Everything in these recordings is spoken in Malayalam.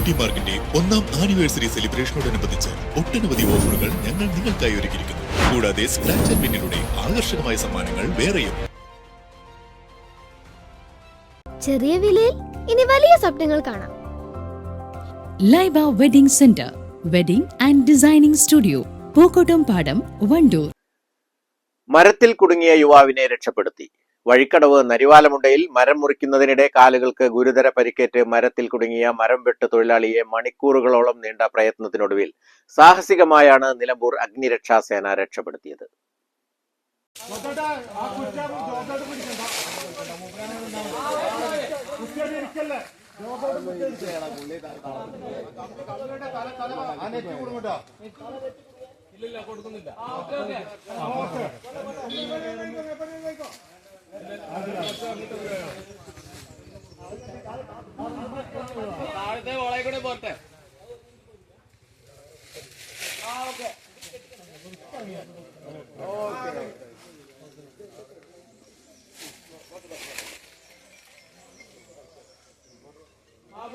ബ്യൂട്ടി മാർക്കിന്റെ ഒന്നാം ആനിവേഴ്സറി സെലിബ്രേഷനോടനുബന്ധിച്ച് ഒട്ടനവധി ഓഫറുകൾ ഞങ്ങൾ നിങ്ങൾക്കായി ഒരുക്കിയിരിക്കുന്നു. കൂടാതെ സ്ക്രാച്ച് ആൻഡ് വിന്നിലൂടെ ആകർഷകമായ സമ്മാനങ്ങൾ വേറെയും. ചെറിയ വിലയിൽ ഇനി വലിയ സ്വപ്നങ്ങൾ കാണാം. Laiba wedding centre wedding and designing studio Pookkottumpadam Wandoor. മരത്തിൽ കുടുങ്ങിയ യുവാവിനെ രക്ഷപ്പെടുത്തി. വഴിക്കടവ് നരിവാലമുണ്ടയിൽ മരം മുറിക്കുന്നതിനിടെ കാലുകൾക്ക് ഗുരുതര പരിക്കേറ്റ് മരത്തിൽ കുടുങ്ങിയ മരം വെട്ട് തൊഴിലാളിയെ മണിക്കൂറുകളോളം നീണ്ട പ്രയത്നത്തിനൊടുവിൽ സാഹസികമായാണ് നിലമ്പൂർ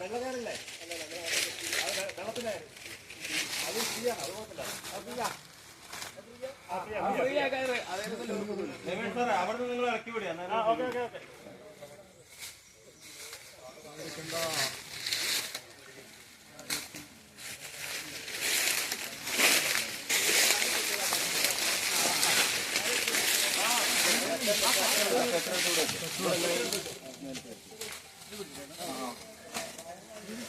വെള്ളക്കാരല്ലേ? വെള്ളത്തിന്റെ അത് ഫ്രീ ആണ് അത് കുഴപ്പമില്ല. അത് ഫ്രീ ആണ് അവിടെ നിങ്ങൾ ഇറക്കി വിടുക പെട്രോൾ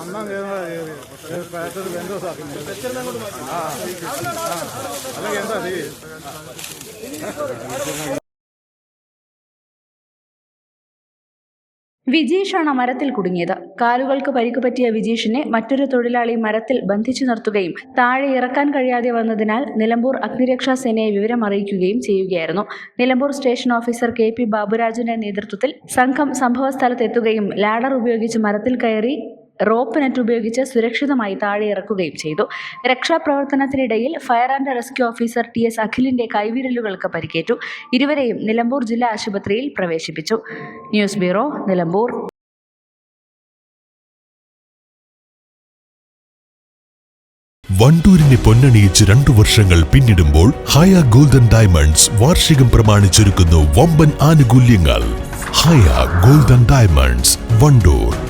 അമ്മ പാറ്റത് വെന്തോസ് ആക്കുന്നു ആ. അല്ല എന്താ വിജീഷാണ് മരത്തിൽ കുടുങ്ങിയത്. കാലുകൾക്ക് പരിക്ക് പറ്റിയ വിജീഷിനെ മറ്റൊരു തൊഴിലാളി മരത്തിൽ ബന്ധിച്ചു നിർത്തുകയും താഴെ ഇറക്കാൻ കഴിയാതെ വന്നതിനാൽ നിലമ്പൂർ അഗ്നിരക്ഷാ സേനയെ വിവരം അറിയിക്കുകയും ചെയ്യുകയായിരുന്നു. Nilambur station officer K P ബാബുരാജിന്റെ നേതൃത്വത്തിൽ സംഘം സംഭവസ്ഥലത്തെത്തുകയും ലാഡർ ഉപയോഗിച്ച് മരത്തിൽ കയറി റോപ്പ് നെറ്റ് ഉപയോഗിച്ച് സുരക്ഷിതമായി താഴെ ഇറക്കുകയും ചെയ്തു. രക്ഷാപ്രവർത്തനത്തിനിടയിൽ fire and rescue officer T S അഖിലിന്റെ കൈവിരലുകൾക്ക് പരിക്കേറ്റു. ഇരുവരെയും നിലമ്പൂർ ജില്ലാ ആശുപത്രിയിൽ പ്രവേശിപ്പിച്ചു. News bureau Nilambur. വണ്ടൂരിനെ പൊന്നണിയിച്ച് രണ്ടു വർഷങ്ങൾ പിന്നിടുമ്പോൾ ഹയ ഗോൾഡൻ ഡയമണ്ട്സ് വാർഷികം പ്രമാണിച്ചൊരുക്കുന്നു വമ്പൻ ആനുകൂല്യങ്ങൾ. Haya golden diamonds Wandoor.